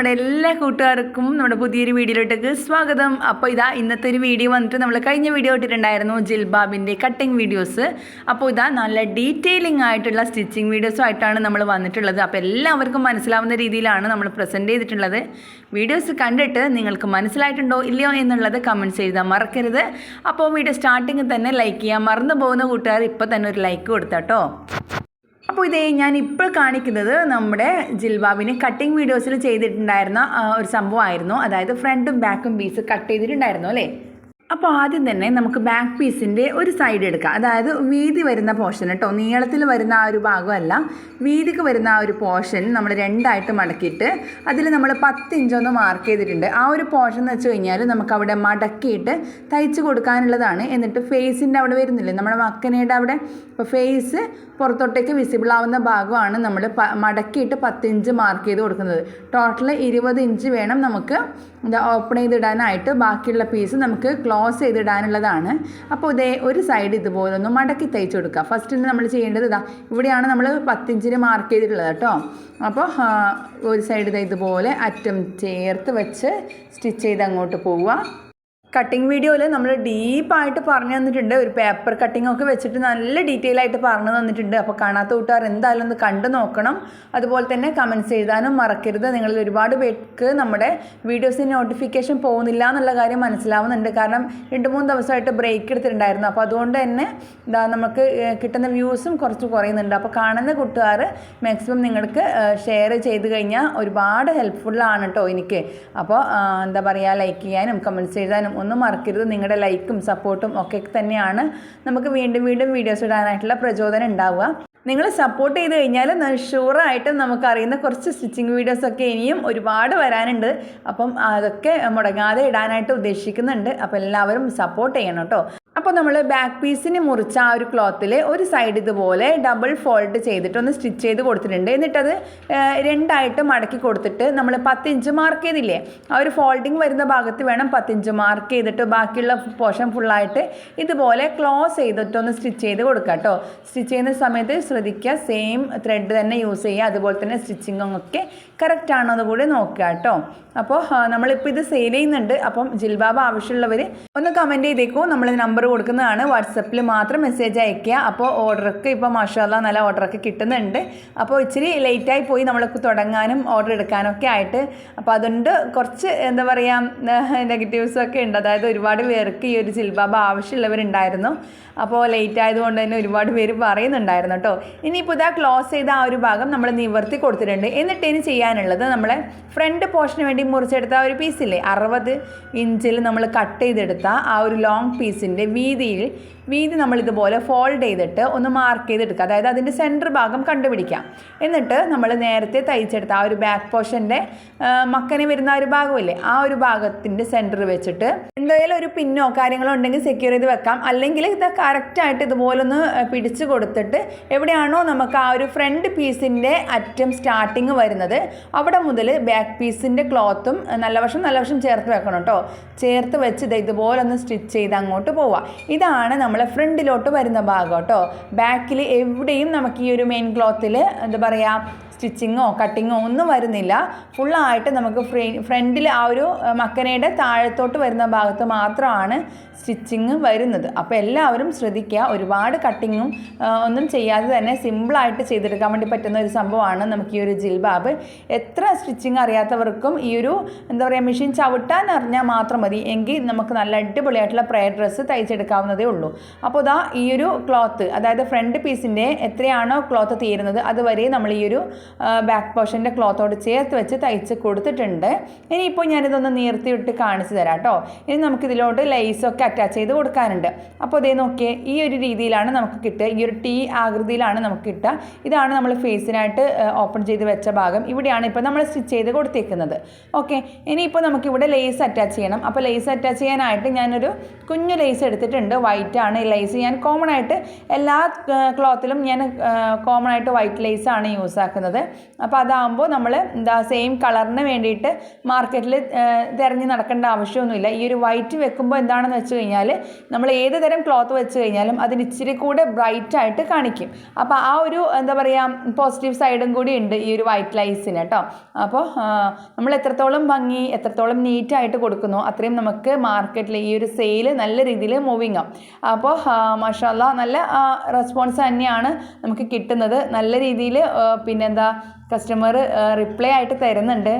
നമ്മുടെ എല്ലാ കൂട്ടുകാർക്കും നമ്മുടെ പുതിയൊരു വീഡിയോയിലോട്ടേക്ക് സ്വാഗതം. അപ്പോൾ ഇതാ ഇന്നത്തെ ഒരു വീഡിയോ വന്നിട്ട് നമ്മൾ കഴിഞ്ഞ വീഡിയോ ഇട്ടിട്ടുണ്ടായിരുന്നു ജിൽബാബിന്റെ കട്ടിങ് വീഡിയോസ് അപ്പോൾ ഇതാ നല്ല ഡീറ്റെയിലിംഗ് ആയിട്ടുള്ള സ്റ്റിച്ചിങ് വീഡിയോസും ആയിട്ടാണ് നമ്മൾ വന്നിട്ടുള്ളത്. അപ്പോൾ എല്ലാവർക്കും മനസ്സിലാവുന്ന രീതിയിലാണ് നമ്മൾ പ്രസന്റ് ചെയ്തിട്ടുള്ളത്. വീഡിയോസ് കണ്ടിട്ട് നിങ്ങൾക്ക് മനസ്സിലായിട്ടുണ്ടോ ഇല്ലയോ എന്നുള്ളത് കമന്റ്സ് എഴുതാൻ മറക്കരുത്. അപ്പോൾ വീഡിയോ സ്റ്റാർട്ടിങ്ങിൽ തന്നെ ലൈക്ക് ചെയ്യാൻ മറന്നു പോകുന്ന കൂട്ടുകാർ ഇപ്പോൾ തന്നെ ഒരു ലൈക്ക് കൊടുത്താട്ടോ. അപ്പോൾ ഇതേ ഞാൻ ഇപ്പോൾ കാണിക്കുന്നത് നമ്മുടെ ജിൽബാബിന് കട്ടിങ് വീഡിയോസിൽ ചെയ്തിട്ടുണ്ടായിരുന്ന ഒരു സംഭവമായിരുന്നു. അതായത് ഫ്രണ്ടും ബാക്കും പീസ് കട്ട് ചെയ്തിട്ടുണ്ടായിരുന്നു അല്ലേ? അപ്പോൾ ആദ്യം തന്നെ നമുക്ക് ബാക്ക് പീസിന്റെ ഒരു സൈഡ് എടുക്കാം. അതായത് വീതി വരുന്ന പോർഷൻ കേട്ടോ നീളത്തിൽ വരുന്ന ആ ഒരു ഭാഗമല്ല. വീതിക്ക് വരുന്ന ആ ഒരു പോർഷൻ നമ്മൾ രണ്ടായിട്ട് മടക്കിയിട്ട് അതിൽ നമ്മൾ പത്ത് ഇഞ്ചൊന്ന് മാർക്ക് ചെയ്തിട്ടുണ്ട്. ആ ഒരു പോർഷൻ എന്ന് വെച്ച് കഴിഞ്ഞാൽ നമുക്ക് അവിടെ മടക്കിയിട്ട് തയ്ച്ച് കൊടുക്കാനുള്ളതാണ്. എന്നിട്ട് ഫേസിന്റെ അവിടെ വരുന്നില്ലേ? നമ്മുടെ മക്കനയുടെ അവിടെ. ഇപ്പോൾ ഫേസ് പുറത്തോട്ടേക്ക് വിസിബിൾ ആവുന്ന ഭാഗമാണ് നമ്മൾ മടക്കിയിട്ട് പത്ത് ഇഞ്ച് മാർക്ക് ചെയ്ത് കൊടുക്കുന്നത്. ടോട്ടൽ ഇരുപത് ഇഞ്ച് വേണം നമുക്ക് ഇത് ഓപ്പൺ ചെയ്തിടാനായിട്ട് ബാക്കിയുള്ള പീസ് നമുക്ക് ക്ലോസ് ചെയ്തിടാനുള്ളതാണ്. അപ്പോൾ ഇതേ ഒരു സൈഡ് ഇതുപോലെ ഒന്ന് മടക്കി തയ്ച്ചു കൊടുക്കുക. ഫസ്റ്റ് നമ്മൾ ചെയ്യേണ്ടത് ഇതാ ഇവിടെയാണ് നമ്മൾ പത്തിഞ്ചിന് മാർക്ക് ചെയ്തിട്ടുള്ളത് കേട്ടോ. അപ്പോൾ ഒരു സൈഡ് ഇതേ ഇതുപോലെ അറ്റം ചേർത്ത് വെച്ച് സ്റ്റിച്ച് ചെയ്ത് അങ്ങോട്ട് പോവുക. കട്ടിങ് വീഡിയോയിൽ നമ്മൾ ഡീപ്പായിട്ട് പറഞ്ഞു തന്നിട്ടുണ്ട്. ഒരു പേപ്പർ കട്ടിംഗ് ഒക്കെ വെച്ചിട്ട് നല്ല ഡീറ്റെയിൽ ആയിട്ട് പറഞ്ഞു തന്നിട്ടുണ്ട്. അപ്പോൾ കാണാത്ത കൂട്ടുകാർ എന്തായാലും ഒന്ന് കണ്ടു നോക്കണം. അതുപോലെ തന്നെ കമന്റ്സ് എഴുതാനും മറക്കരുത്. നിങ്ങളിൽ ഒരുപാട് പേർക്ക് നമ്മുടെ വീഡിയോസിന് നോട്ടിഫിക്കേഷൻ പോകുന്നില്ല എന്നുള്ള കാര്യം മനസ്സിലാവുന്നുണ്ട്. കാരണം രണ്ട് മൂന്ന് ദിവസമായിട്ട് ബ്രേക്ക് എടുത്തിട്ടുണ്ടായിരുന്നു. അപ്പോൾ അതുകൊണ്ട് തന്നെ ഇതാ നമുക്ക് കിട്ടുന്ന വ്യൂസും കുറച്ച് കുറയുന്നുണ്ട്. അപ്പോൾ കാണുന്ന കൂട്ടുകാർ മാക്സിമം നിങ്ങൾക്ക് ഷെയർ ചെയ്ത് കഴിഞ്ഞാൽ ഒരുപാട് ഹെൽപ്ഫുള്ളാണ് കേട്ടോ എനിക്ക്. അപ്പോൾ എന്താ പറയുക ലൈക്ക് ചെയ്യാനും കമന്റ്സ് എഴുതാനും ഒന്നും മറക്കരുത്. നിങ്ങളുടെ ലൈക്കും സപ്പോർട്ടും ഒക്കെ തന്നെയാണ് നമുക്ക് വീണ്ടും വീണ്ടും വീഡിയോസ് ഇടാനായിട്ടുള്ള പ്രചോദനം ഉണ്ടാവുക. നിങ്ങൾ സപ്പോർട്ട് ചെയ്ത് കഴിഞ്ഞാൽ ഷുവറായിട്ടും നമുക്കറിയുന്ന കുറച്ച് സ്റ്റിച്ചിങ് വീഡിയോസൊക്കെ ഇനിയും ഒരുപാട് വരാനുണ്ട്. അപ്പം അതൊക്കെ മുടങ്ങാതെ ഇടാനായിട്ട് ഉദ്ദേശിക്കുന്നുണ്ട്. അപ്പോൾ എല്ലാവരും സപ്പോർട്ട് ചെയ്യണം കേട്ടോ. അപ്പോൾ നമ്മൾ ബാക്ക് പീസിന് മുറിച്ച ആ ഒരു ക്ലോത്തിൽ ഒരു സൈഡ് ഇതുപോലെ ഡബിൾ ഫോൾഡ് ചെയ്തിട്ട് ഒന്ന് സ്റ്റിച്ച് ചെയ്ത് കൊടുത്തിട്ടുണ്ട്. എന്നിട്ടത് രണ്ടായിട്ട് മടക്കി കൊടുത്തിട്ട് നമ്മൾ പത്ത് ഇഞ്ച് മാർക്ക് ചെയ്തില്ലേ? ആ ഒരു ഫോൾഡിങ് വരുന്ന ഭാഗത്ത് വേണം പത്തിഞ്ച് മാർക്ക് ചെയ്തിട്ട് ബാക്കിയുള്ള പോർഷൻ ഫുള്ളായിട്ട് ഇതുപോലെ ക്ലോസ് ചെയ്തിട്ട് ഒന്ന് സ്റ്റിച്ച് ചെയ്ത് കൊടുക്കുക കേട്ടോ സ്റ്റിച്ച് ചെയ്യുന്ന സമയത്ത് ശ്രദ്ധിക്കുക സെയിം ത്രെഡ് തന്നെ യൂസ് ചെയ്യുക അതുപോലെ തന്നെ സ്റ്റിച്ചിങ്ങും ഒക്കെ കറക്റ്റ് ആണോ എന്ന് നോക്കുക കേട്ടോ അപ്പോൾ നമ്മളിപ്പോൾ ഇത് സെയിൽ ചെയ്യുന്നുണ്ട്. അപ്പം ജിൽബാബ് ആവശ്യമുള്ളവർ ഒന്ന് കമന്റ് ചെയ്തേക്കും. നമ്മൾ നമ്പർ കൊടുക്കുന്നതാണ്. വാട്സപ്പിൽ മാത്രം മെസ്സേജ് അയക്കുക അപ്പോൾ ഓർഡറൊക്കെ ഇപ്പോൾ മാഷാല്ല നല്ല ഓർഡറൊക്കെ കിട്ടുന്നുണ്ട്. അപ്പോൾ ഇച്ചിരി ലേറ്റായി പോയി നമ്മൾക്ക് തുടങ്ങാനും ഓർഡർ എടുക്കാനൊക്കെ ആയിട്ട്. അപ്പോൾ അതുകൊണ്ട് കുറച്ച് എന്താ പറയുക നെഗറ്റീവ്സും ഒക്കെ ഉണ്ട്. അതായത് ഒരുപാട് പേർക്ക് ഈ ഒരു ജിൽബാബ് ആവശ്യമുള്ളവരുണ്ടായിരുന്നു. അപ്പോൾ ലേറ്റ് ആയതുകൊണ്ട് തന്നെ ഒരുപാട് പേര് പറയുന്നുണ്ടായിരുന്നു കേട്ടോ. ഇനിയിപ്പോൾ ഇതാ ക്ലോസ് ചെയ്ത ആ ഒരു ഭാഗം നമ്മൾ നിവർത്തി കൊടുത്തിട്ടുണ്ട്. എന്നിട്ട് ഇനി ചെയ്യാനുള്ളത് നമ്മളെ ഫ്രണ്ട് പോർഷന് വേണ്ടി മുറിച്ചെടുത്ത ആ ഒരു പീസില്ലേ അറുപത് ഇഞ്ചിൽ നമ്മൾ കട്ട് ചെയ്തെടുത്ത ആ ഒരു ലോങ് പീസിന്റെ വീതിയിൽ വീതി നമ്മൾ ഇതുപോലെ ഫോൾഡ് ചെയ്തിട്ട് ഒന്ന് മാർക്ക് ചെയ്തെടുക്കുക. അതായത് അതിന്റെ സെന്റർ ഭാഗം കണ്ടുപിടിക്കാം. എന്നിട്ട് നമ്മൾ നേരത്തെ തയ്ച്ചെടുത്ത ആ ഒരു ബാക്ക് പോർഷന്റെ മക്കനെ വരുന്ന ആ ഒരു ഭാഗമില്ലേ ആ ഒരു ഭാഗത്തിന്റെ സെന്റർ വെച്ചിട്ട് എന്തായാലും ഒരു പിന്നോ കാര്യങ്ങളോ ഉണ്ടെങ്കിൽ സെക്യൂർ ചെയ്ത് വെക്കാം. അല്ലെങ്കിൽ ഇത് കറക്റ്റായിട്ട് ഇതുപോലെ ഒന്ന് പിടിച്ച് കൊടുത്തിട്ട് എവിടെയാണോ നമുക്ക് ആ ഒരു ഫ്രണ്ട് പീസിന്റെ അറ്റം സ്റ്റാർട്ടിങ് വരുന്നത് അവിടെ മുതൽ ബാക്ക് പീസിന്റെ ക്ലോത്തും നല്ല വശം നല്ല വശം ചേർത്ത് വെക്കണം കേട്ടോ. ചേർത്ത് വെച്ച് ഇത് ഇതുപോലെ ഒന്ന് സ്റ്റിച്ച് ചെയ്ത് അങ്ങോട്ട് പോവാം. ഇതാണ് നമ്മൾ ഫ്രണ്ടിലോട്ട് വരുന്ന ഭാഗം കേട്ടോ. ബാക്കിൽ എവിടെയും നമുക്ക് ഈ ഒരു മെയിൻ ക്ലോത്തിൽ എന്താ പറയുക സ്റ്റിച്ചിങ്ങോ കട്ടിങ്ങോ ഒന്നും വരുന്നില്ല. ഫുള്ളായിട്ട് നമുക്ക് ഫ്രീ ഫ്രണ്ടിൽ ആ ഒരു മക്കനയുടെ താഴത്തോട്ട് വരുന്ന ഭാഗത്ത് മാത്രമാണ് സ്റ്റിച്ചിങ് വരുന്നത്. അപ്പോൾ എല്ലാവരും ശ്രദ്ധിക്കുക. ഒരുപാട് കട്ടിങ്ങും ഒന്നും ചെയ്യാതെ തന്നെ സിമ്പിളായിട്ട് ചെയ്തെടുക്കാൻ വേണ്ടി പറ്റുന്ന ഒരു സംഭവമാണ് നമുക്ക് ഈ ഒരു ജിൽബാബ്. എത്ര സ്റ്റിച്ചിങ് അറിയാത്തവർക്കും ഈ ഒരു എന്താ പറയുക മെഷീൻ ചവിട്ടാൻ അറിഞ്ഞാൽ മാത്രം മതി. എങ്കിൽ നമുക്ക് നല്ല അടിപൊളിയായിട്ടുള്ള പ്രയർ ഡ്രസ്സ് തയ്ച്ചെടുക്കാവുന്നതേ ഉള്ളൂ. അപ്പോൾ ഇതാ ഈ ഒരു ക്ലോത്ത് അതായത് ഫ്രണ്ട് പീസിന്റെ എത്രയാണോ ക്ലോത്ത് തീരുന്നത് അതുവരെ നമ്മൾ ഈ ഒരു ബാക്ക് പോർഷന്റെ ക്ലോത്തോട് ചേർത്ത് വെച്ച് തയ്ച്ച് കൊടുത്തിട്ടുണ്ട്. ഇനിയിപ്പോൾ ഞാനിതൊന്ന് നീർത്തി വിട്ട് കാണിച്ചു തരാം കേട്ടോ ഇനി നമുക്കിതിലോട്ട് ലൈസൊക്കെ അറ്റാച്ച് ചെയ്ത് കൊടുക്കാനുണ്ട്. അപ്പോൾ ഇതേ നോക്കിയേ ഈ ഒരു രീതിയിലാണ് നമുക്ക് കിട്ടുക. ഈ ഒരു ടീ ആകൃതിയിലാണ് നമുക്ക് കിട്ടുക. ഇതാണ് നമ്മൾ ഫേസിനായിട്ട് ഓപ്പൺ ചെയ്ത് വെച്ച ഭാഗം. ഇവിടെയാണ് ഇപ്പോൾ നമ്മൾ സ്റ്റിച്ച് ചെയ്ത് കൊടുത്തേക്കുന്നത്. ഓക്കെ ഇനിയിപ്പോൾ നമുക്കിവിടെ ലേസ് അറ്റാച്ച് ചെയ്യണം. അപ്പോൾ ലേസ് അറ്റാച്ച് ചെയ്യാനായിട്ട് ഞാനൊരു കുഞ്ഞു ലേസ് എടുത്തിട്ടുണ്ട്. വൈറ്റ് ആണ്. ഈ ലേസ് ഞാൻ കോമൺ ആയിട്ട് എല്ലാ ക്ലോത്തിലും ഞാൻ കോമൺ ആയിട്ട് വൈറ്റ് ലേസ് ആണ് യൂസ് ആക്കുന്നത്. വരുന്നത്. അപ്പോൾ അതാകുമ്പോൾ നമ്മൾ എന്താ സെയിം കളറിന് വേണ്ടിയിട്ട് മാർക്കറ്റിൽ തിരഞ്ഞ് നടക്കേണ്ട ആവശ്യമൊന്നുമില്ല. ഈ ഒരു വൈറ്റ് വെക്കുമ്പോൾ എന്താണെന്ന് വെച്ച് കഴിഞ്ഞാൽ നമ്മൾ ഏത് തരം ക്ലോത്ത് വെച്ച് കഴിഞ്ഞാലും അതിന് ഇച്ചിരി കൂടെ ബ്രൈറ്റായിട്ട് കാണിക്കും. അപ്പോൾ ആ ഒരു എന്താ പറയുക പോസിറ്റീവ് സൈഡും കൂടി ഉണ്ട് ഈ ഒരു വൈറ്റ് ലൈസിന് കേട്ടോ അപ്പോൾ നമ്മൾ എത്രത്തോളം ഭംഗി എത്രത്തോളം നീറ്റായിട്ട് കൊടുക്കുന്നു അത്രയും നമുക്ക് മാർക്കറ്റിൽ ഈ ഒരു സെയിൽ നല്ല രീതിയിൽ മൂവിങ് ആവും. അപ്പോൾ മഷാല്ല നല്ല റെസ്പോൺസ് തന്നെയാണ് നമുക്ക് കിട്ടുന്നത്. നല്ല രീതിയിൽ പിന്നെന്താ കസ്റ്റമർ റിപ്ലൈ ആയിട്ട് തരുന്നുണ്ട്.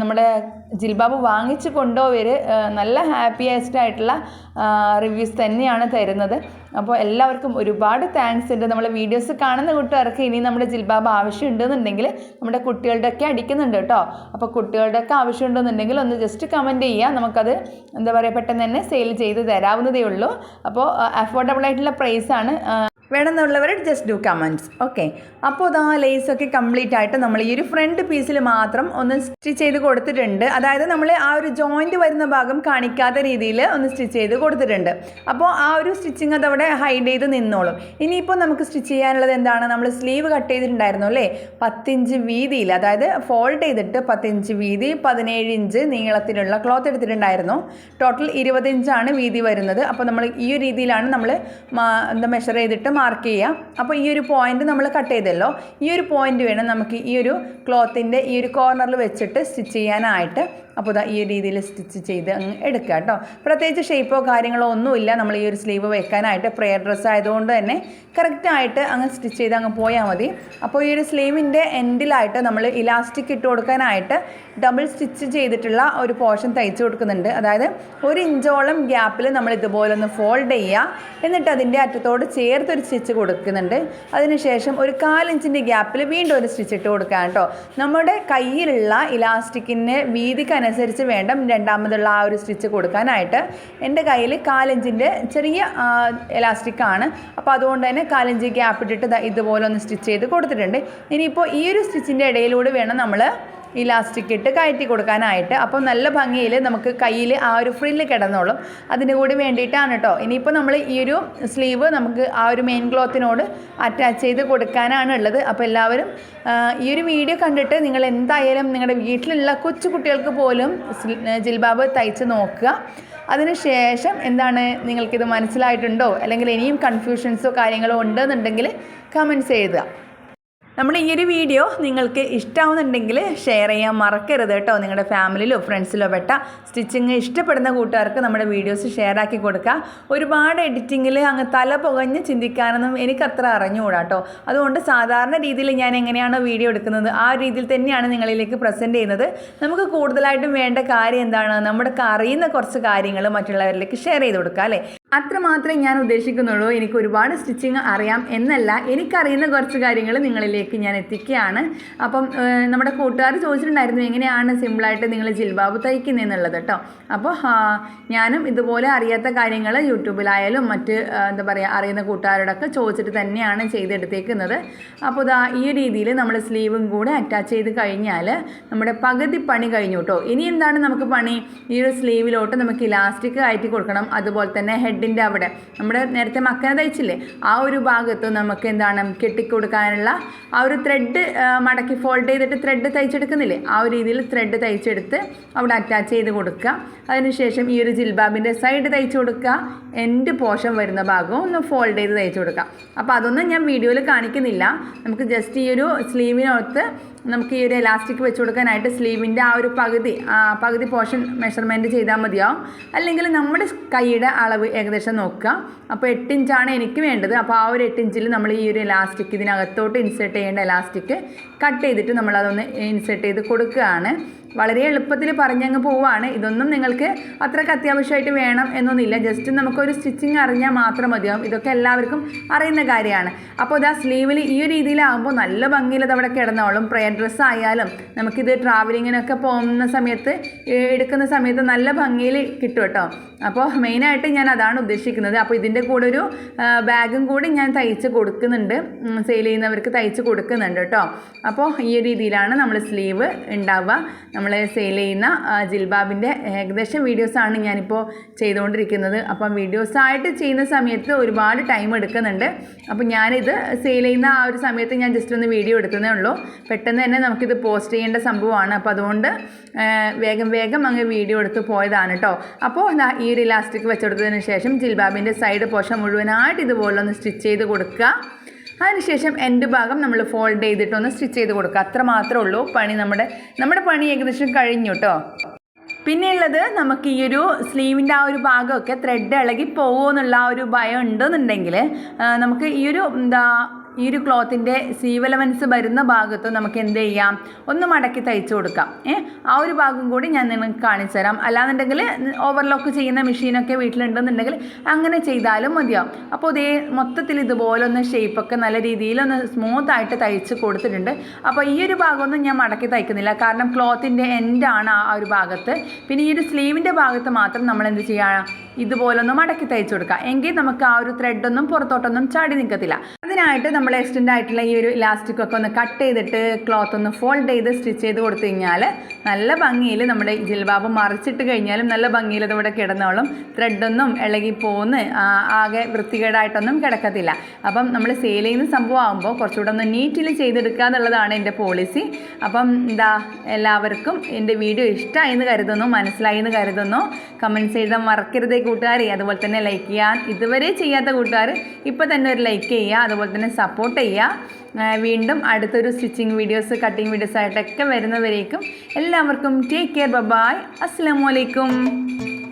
നമ്മുടെ ജിൽബാബ് വാങ്ങിച്ച് കൊണ്ടുപോയവർ നല്ല ഹാപ്പിയസ്റ്റ് ആയിട്ടുള്ള റിവ്യൂസ് തന്നെയാണ് തരുന്നത്. അപ്പോൾ എല്ലാവർക്കും ഒരുപാട് താങ്ക്സ് ഉണ്ട്. നമ്മളെ വീഡിയോസ് കാണുന്ന കൂട്ടുകാർക്ക് ഇനി നമ്മുടെ ജിൽബാബ് ആവശ്യമുണ്ടെന്നുണ്ടെങ്കിൽ നമ്മുടെ കുട്ടികളുടെയൊക്കെ അടിക്കുന്നുണ്ട് കേട്ടോ. അപ്പോൾ കുട്ടികളുടെയൊക്കെ ആവശ്യമുണ്ടെന്നുണ്ടെങ്കിൽ ഒന്ന് ജസ്റ്റ് കമന്റ് ചെയ്യുക നമുക്കത് എന്താ പറയുക പെട്ടെന്ന് തന്നെ സെയിൽ ചെയ്ത് തരാവുന്നതേ ഉള്ളൂ. അപ്പോൾ അഫോർഡബിൾ ആയിട്ടുള്ള പ്രൈസാണ് വേണമെന്നുള്ളവർ ജസ്റ്റ് ഡു കമന്റ്സ് ഓക്കെ അപ്പോൾ ഇതാ ലേസൊക്കെ കംപ്ലീറ്റ് ആയിട്ട് നമ്മൾ ഈ ഒരു ഫ്രണ്ട് പീസിൽ മാത്രം ഒന്ന് സ്റ്റിച്ച് ചെയ്ത് കൊടുത്തിട്ടുണ്ട്. അതായത് നമ്മൾ ആ ഒരു ജോയിന്റ് വരുന്ന ഭാഗം കാണിക്കാത്ത രീതിയിൽ ഒന്ന് സ്റ്റിച്ച് ചെയ്ത് കൊടുത്തിട്ടുണ്ട്. അപ്പോൾ ആ ഒരു സ്റ്റിച്ചിങ് അതവിടെ ഹൈഡ് ചെയ്ത് നിന്നോളും. ഇനിയിപ്പോൾ നമുക്ക് സ്റ്റിച്ച് ചെയ്യാനുള്ളത് എന്താണ്? നമ്മൾ സ്ലീവ് കട്ട് ചെയ്തിട്ടുണ്ടായിരുന്നു അല്ലേ? പത്തിഞ്ച് വീതിയിൽ അതായത് ഫോൾഡ് ചെയ്തിട്ട് പത്തിഞ്ച് വീതി പതിനേഴ് ഇഞ്ച് നീളത്തിലുള്ള ക്ലോത്ത് എടുത്തിട്ടുണ്ടായിരുന്നു. ടോട്ടൽ ഇരുപത് ഇഞ്ചാണ് വീതി വരുന്നത്. അപ്പോൾ നമ്മൾ ഈ രീതിയിലാണ് നമ്മൾ മെഷർ ചെയ്തിട്ട് മാർക്ക് ചെയ്യുക അപ്പോൾ ഈ ഒരു പോയിന്റ് നമ്മൾ കട്ട് ചെയ്തല്ലോ. ഈ ഒരു പോയിന്റ് വേണം നമുക്ക് ഈ ഒരു ക്ലോത്തിന്റെ ഈ ഒരു കോർണറിൽ വെച്ചിട്ട് സ്റ്റിച്ച് ചെയ്യാനായിട്ട്. അപ്പോൾ ഇതാ ഈ ഒരു രീതിയിൽ സ്റ്റിച്ച് ചെയ്ത് അങ്ങ് എടുക്കുക കേട്ടോ. പ്രത്യേകിച്ച് ഷേപ്പോ കാര്യങ്ങളോ ഒന്നുമില്ല നമ്മൾ ഈ ഒരു സ്ലീവ് വെക്കാനായിട്ട് പ്രെയർ ഡ്രസ്സ് ആയതുകൊണ്ട് തന്നെ കറക്റ്റായിട്ട് അങ്ങ് സ്റ്റിച്ച് ചെയ്ത് അങ്ങ് പോയാൽ മതി. അപ്പോൾ ഈ ഒരു സ്ലീവിന്റെ എൻഡിലായിട്ട് നമ്മൾ ഇലാസ്റ്റിക് ഇട്ട് കൊടുക്കാനായിട്ട് ഡബിൾ സ്റ്റിച്ച് ചെയ്തിട്ടുള്ള ഒരു പോർഷൻ തയ്ച്ചു കൊടുക്കുന്നുണ്ട്. അതായത് ഒരു ഇഞ്ചോളം ഗ്യാപ്പിൽ നമ്മൾ ഇതുപോലെ ഒന്ന് ഫോൾഡ് ചെയ്യുക എന്നിട്ട് അതിന്റെ അറ്റത്തോട് ചേർത്തൊരു സ്റ്റിച്ച് കൊടുക്കുന്നുണ്ട്. അതിനുശേഷം ഒരു കാലിഞ്ചിന്റെ ഗ്യാപ്പിൽ വീണ്ടും ഒരു സ്റ്റിച്ച് ഇട്ട് കൊടുക്കുക കേട്ടോ. നമ്മുടെ കയ്യിലുള്ള ഇലാസ്റ്റിക്കിന്റെ വീതിക്കനുസരിച്ച് വേണം രണ്ടാമതുള്ള ആ ഒരു സ്റ്റിച്ച് കൊടുക്കാനായിട്ട്. എന്റെ കയ്യിൽ കാലഞ്ചിന്റെ ചെറിയ എലാസ്റ്റിക് ആണ്. അപ്പോൾ അതുകൊണ്ട് തന്നെ കാലഞ്ചി ഗ്യാപ്പ് ഇട്ടിട്ട് ഇതുപോലെ ഒന്ന് സ്റ്റിച്ച് ചെയ്ത് കൊടുത്തിട്ടുണ്ട്. ഇനിയിപ്പോൾ ഈ ഒരു സ്റ്റിച്ചിന്റെ ഇടയിലൂടെ വേണം നമ്മൾ ഇലാസ്റ്റിക് ഇട്ട് കയറ്റി കൊടുക്കാനായിട്ട്. അപ്പം നല്ല ഭംഗിയിൽ നമുക്ക് കയ്യിൽ ആ ഒരു ഫ്രില്ല് കിടന്നോളും. അതിന് കൂടി വേണ്ടിയിട്ടാണ് കേട്ടോ ഇനിയിപ്പോൾ നമ്മൾ ഈ ഒരു സ്ലീവ് നമുക്ക് ആ ഒരു മെയിൻ ക്ലോത്തിനോട് അറ്റാച്ച് ചെയ്ത് കൊടുക്കാനാണ് ഉള്ളത്. അപ്പോൾ എല്ലാവരും ഈ ഒരു വീഡിയോ കണ്ടിട്ട് നിങ്ങൾ എന്തായാലും നിങ്ങളുടെ വീട്ടിലുള്ള കൊച്ചു കുട്ടികൾക്ക് പോലും ജിൽബാബ് തയ്ച്ച് നോക്കുക. അതിനുശേഷം എന്താണ് നിങ്ങൾക്കിത് മനസ്സിലായിട്ടുണ്ടോ? അല്ലെങ്കിൽ ഇനിയും കൺഫ്യൂഷൻസോ കാര്യങ്ങളോ ഉണ്ടെന്നുണ്ടെങ്കിൽ കമന്റ്സ് എഴുതുക നമ്മുടെ ഈ ഒരു വീഡിയോ നിങ്ങൾക്ക് ഇഷ്ടമാവുന്നുണ്ടെങ്കിൽ ഷെയർ ചെയ്യാൻ മറക്കരുത് കേട്ടോ. നിങ്ങളുടെ ഫാമിലിയിലോ ഫ്രണ്ട്സിലോ പെട്ട സ്റ്റിച്ചിങ് ഇഷ്ടപ്പെടുന്ന കൂട്ടുകാർക്ക് നമ്മുടെ വീഡിയോസ് ഷെയർ ആക്കി കൊടുക്കുക. ഒരുപാട് എഡിറ്റിങ്ങിൽ അങ്ങ് തല പുകഞ്ഞ് ചിന്തിക്കാനൊന്നും എനിക്ക് അത്ര അറിഞ്ഞുകൂടാ കേട്ടോ. അതുകൊണ്ട് സാധാരണ രീതിയിൽ ഞാൻ എങ്ങനെയാണോ വീഡിയോ എടുക്കുന്നത് ആ രീതിയിൽ തന്നെയാണ് നിങ്ങളിലേക്ക് പ്രസന്റ് ചെയ്യുന്നത്. നമുക്ക് കൂടുതലായിട്ടും വേണ്ട കാര്യം എന്താണ്? നമ്മുടെ അറിയുന്ന കുറച്ച് കാര്യങ്ങൾ മറ്റുള്ളവരിലേക്ക് ഷെയർ ചെയ്ത് കൊടുക്കുക അല്ലേ? അത്ര മാത്രമേ ഞാൻ ഉദ്ദേശിക്കുന്നുള്ളൂ. എനിക്ക് ഒരുപാട് സ്റ്റിച്ചിങ് അറിയാം എന്നല്ല. എനിക്കറിയുന്ന കുറച്ച് കാര്യങ്ങൾ നിങ്ങളിലേക്ക് ഞാൻ എത്തിക്കുകയാണ്. അപ്പം നമ്മുടെ കൂട്ടുകാർ ചോദിച്ചിട്ടുണ്ടായിരുന്നു എങ്ങനെയാണ് സിമ്പിളായിട്ട് നിങ്ങൾ ജിൽബാബ് തയ്ക്കുന്നതെന്നുള്ളത് കേട്ടോ അപ്പോൾ ഞാനും ഇതുപോലെ അറിയാത്ത കാര്യങ്ങൾ യൂട്യൂബിലായാലും മറ്റ് എന്താ പറയുക അറിയുന്ന കൂട്ടുകാരോടൊക്കെ ചോദിച്ചിട്ട് തന്നെയാണ് ചെയ്തെടുത്തേക്കുന്നത്. അപ്പോൾ ഇതാ ഈ രീതിയിൽ നമ്മൾ സ്ലീവും കൂടെ അറ്റാച്ച് ചെയ്ത് കഴിഞ്ഞാൽ നമ്മുടെ പകുതി പണി കഴിഞ്ഞു കേട്ടോ ഇനി എന്താണ് നമുക്ക് പണി? ഈ ഒരു സ്ലീവിലോട്ട് നമുക്ക് ഇലാസ്റ്റിക് ആയിട്ട് കൊടുക്കണം. അതുപോലെ തന്നെ ഹെഡിന്റെ അവിടെ. നമ്മൾ നേരത്തെ മക്ക തയ്ച്ചില്ലേ? ആ ഒരു ഭാഗത്ത് നമുക്ക് എന്താണ് കെട്ടിക്കൊടുക്കാനുള്ള ആ ഒരു ത്രെഡ് മടക്കി ഫോൾഡ് ചെയ്തിട്ട് ത്രെഡ് തയ്ച്ചെടുക്കുന്നില്ലേ? ആ ഒരു രീതിയിൽ ത്രെഡ് തയ്ച്ചെടുത്ത് അവിടെ അറ്റാച്ച് ചെയ്ത് കൊടുക്കുക. അതിനുശേഷം ഈ ഒരു ജിൽബാബിന്റെ സൈഡ് തയ്ച്ചു കൊടുക്കുക. എൻഡ് പോഷൻ വരുന്ന ഭാഗവും ഒന്ന് ഫോൾഡ് ചെയ്ത് തയ്ച്ചു കൊടുക്കുക. അപ്പോൾ അതൊന്നും ഞാൻ വീഡിയോയിൽ കാണിക്കുന്നില്ല. നമുക്ക് ജസ്റ്റ് ഈ ഒരു സ്ലീവിനകത്ത് നമുക്ക് ഈ ഒരു എലാസ്റ്റിക് വെച്ച് കൊടുക്കാനായിട്ട് സ്ലീവിന്റെ ആ ഒരു പകുതി പകുതി പോർഷൻ മെഷർമെന്റ് ചെയ്താൽ മതിയാവും. അല്ലെങ്കിൽ നമ്മുടെ കൈയുടെ അളവ് ഏകദേശം നോക്കുക. അപ്പോൾ എട്ട് ഇഞ്ചാണ് എനിക്ക് വേണ്ടത്. അപ്പോൾ ആ ഒരു എട്ട് ഇഞ്ചിൽ നമ്മൾ ഈ ഒരു എലാസ്റ്റിക് ഇതിനകത്തോട്ട് ഇൻസേർട്ട് ചെയ്യേണ്ട എലാസ്റ്റിക് കട്ട് ചെയ്തിട്ട് നമ്മൾ അതൊന്ന് ഇൻസേർട്ട് ചെയ്ത് കൊടുക്കുകയാണ്. വളരെ എളുപ്പത്തിൽ പറഞ്ഞങ്ങ് പോവാണ്. ഇതൊന്നും നിങ്ങൾക്ക് അത്രയ്ക്ക് അത്യാവശ്യമായിട്ട് വേണം എന്നൊന്നുമില്ല. ജസ്റ്റ് നമുക്കൊരു സ്റ്റിച്ചിങ് അറിഞ്ഞാൽ മാത്രം മതിയാവും. ഇതൊക്കെ എല്ലാവർക്കും അറിയുന്ന കാര്യമാണ്. അപ്പോൾ ഇതാ സ്ലീവിൽ ഈ ഒരു രീതിയിലാകുമ്പോൾ നല്ല ഭംഗിയിൽ അത് അവിടെ കിടന്നോളും. പ്രയർ ഡ്രസ്സ് ആയാലും നമുക്കിത് ട്രാവലിങ്ങിനൊക്കെ പോകുന്ന സമയത്ത് എടുക്കുന്ന സമയത്ത് നല്ല ഭംഗിയിൽ കിട്ടും കേട്ടോ. അപ്പോൾ മെയിനായിട്ട് ഞാൻ അതാണ് ഉദ്ദേശിക്കുന്നത്. അപ്പോൾ ഇതിന്റെ കൂടെ ഒരു ബാഗും കൂടി ഞാൻ തയ്ച്ച് കൊടുക്കുന്നുണ്ട്. സെയിൽ ചെയ്യുന്നവർക്ക് തയ്ച്ച് കൊടുക്കുന്നുണ്ട് കേട്ടോ. അപ്പോൾ ഈ രീതിയിലാണ് നമ്മൾ സ്ലീവ് ഉണ്ടാവുക. നമ്മൾ സെയിൽ ചെയ്യുന്ന ജിൽബാബിന്റെ ഏകദേശം വീഡിയോസാണ് ഞാനിപ്പോൾ ചെയ്തുകൊണ്ടിരിക്കുന്നത്. അപ്പം വീഡിയോസായിട്ട് ചെയ്യുന്ന സമയത്ത് ഒരുപാട് ടൈം എടുക്കുന്നുണ്ട്. അപ്പം ഞാനിത് സെയിൽ ചെയ്യുന്ന ആ ഒരു സമയത്ത് ഞാൻ ജസ്റ്റ് ഒന്ന് വീഡിയോ എടുക്കുന്നേ ഉള്ളൂ. പെട്ടെന്ന് തന്നെ നമുക്കിത് പോസ്റ്റ് ചെയ്യേണ്ട സംഭവമാണ്. അപ്പോൾ അതുകൊണ്ട് വേഗം വേഗം അങ്ങ് വീഡിയോ എടുത്ത് പോയതാണ് കേട്ടോ അപ്പോൾ ഈ ഒരു ഇലാസ്റ്റിക് വെച്ചെടുത്തതിന് ശേഷം ജിൽബാബിന്റെ സൈഡ് പോഷൻ മുഴുവനായിട്ട് ഇതുപോലെ ഒന്ന് സ്റ്റിച്ച് ചെയ്ത് കൊടുക്കുക. അതിനുശേഷം എന്റെ ഭാഗം നമ്മൾ ഫോൾഡ് ചെയ്തിട്ട് ഒന്ന് സ്റ്റിച്ച് ചെയ്ത് കൊടുക്കുക അത്ര മാത്രമേ ഉള്ളൂ. പണി നമ്മുടെ നമ്മുടെ പണി ഏകദേശം കഴിഞ്ഞു കേട്ടോ പിന്നെയുള്ളത് നമുക്ക് ഈ ഒരു സ്ലീവിന്റെ ആ ഒരു ഭാഗമൊക്കെ ത്രെഡ് ഇളകി പോകുമോ എന്നുള്ള ആ ഒരു ഭയം ഉണ്ടെന്നുണ്ടെങ്കിൽ നമുക്ക് ഈ ഒരു എന്താ ഈ ഒരു ക്ലോത്തിന്റെ സീവ് എലവൻസ് വരുന്ന ഭാഗത്ത് നമുക്ക് എന്ത് ചെയ്യാം? ഒന്ന് മടക്കി തയ്ച്ചു കൊടുക്കാം. ആ ഒരു ഭാഗം കൂടി ഞാൻ നിങ്ങൾക്ക് കാണിച്ചു തരാം. അല്ലാന്നുണ്ടെങ്കിൽ ഓവർലോക്ക് ചെയ്യുന്ന മെഷീനൊക്കെ വീട്ടിലുണ്ടെന്നുണ്ടെങ്കിൽ അങ്ങനെ ചെയ്താലും മതിയാവും. അപ്പോൾ ഇതേ മൊത്തത്തിൽ ഇതുപോലെ ഒന്ന് ഷേപ്പൊക്കെ നല്ല രീതിയിൽ ഒന്ന് സ്മൂത്ത് ആയിട്ട് തയ്ച്ച് കൊടുത്തിട്ടുണ്ട്. അപ്പോൾ ഈ ഒരു ഭാഗമൊന്നും ഞാൻ മടക്കി തയ്ക്കുന്നില്ല. കാരണം ക്ലോത്തിന്റെ എൻഡാണ് ആ ഒരു ഭാഗത്ത്. പിന്നെ ഈ ഒരു സ്ലീവിന്റെ ഭാഗത്ത് മാത്രം നമ്മൾ എന്ത് ചെയ്യുക ഇതുപോലൊന്ന് മടക്കി തയ്ച്ചു കൊടുക്കുക. എങ്കിൽ നമുക്ക് ആ ഒരു ത്രെഡൊന്നും പുറത്തോട്ടൊന്നും ചാടി നിൽക്കത്തില്ല. അതിനായിട്ട് നമ്മൾ എക്സ്റ്റൻഡ് ആയിട്ടുള്ള ഈ ഒരു ഇലാസ്റ്റിക് ഒക്കെ ഒന്ന് കട്ട് ചെയ്തിട്ട് ക്ലോത്ത് ഒന്ന് ഫോൾഡ് ചെയ്ത് സ്റ്റിച്ച് ചെയ്ത് കൊടുത്തു കഴിഞ്ഞാൽ നല്ല ഭംഗിയിൽ നമ്മുടെ ജിൽബാബ് മറിച്ചിട്ട് കഴിഞ്ഞാലും നല്ല ഭംഗിയിൽ ഇതിവിടെ കിടന്നോളും. ത്രെഡൊന്നും ഇളകി പോന്ന് ആകെ വൃത്തികേടായിട്ടൊന്നും കിടക്കത്തില്ല. അപ്പം നമ്മൾ സെയിൽ ചെയ്യുന്ന സംഭവം ആകുമ്പോൾ കുറച്ചുകൂടെ ഒന്ന് നീറ്റിൽ ചെയ്തെടുക്കുക എന്നുള്ളതാണ് എന്റെ പോളിസി അപ്പം എന്താ എല്ലാവർക്കും എന്റെ വീഡിയോ ഇഷ്ടമായി എന്ന് കരുതുന്നു മനസ്സിലായി എന്ന് കരുതുന്നു. കമന്റ്സ് എഴുതാൻ മറക്കരുതേ കൂട്ടുകാരെ അതുപോലെ തന്നെ ലൈക്ക് ചെയ്യാൻ ഇതുവരെ ചെയ്യാത്ത കൂട്ടുകാർ ഇപ്പോൾ തന്നെ ഒരു ലൈക്ക് ചെയ്യുക അതുപോലെ തന്നെ സപ്പോർട്ട് ചെയ്യുക വീണ്ടും അടുത്തൊരു സ്റ്റിച്ചിങ് വീഡിയോസ് കട്ടിങ് വീഡിയോസ് ആയിട്ടൊക്കെ വരുന്നവരേക്കും എല്ലാവർക്കും ടേക്ക് കെയർ ബബായ് അസ്സാം വലൈക്കും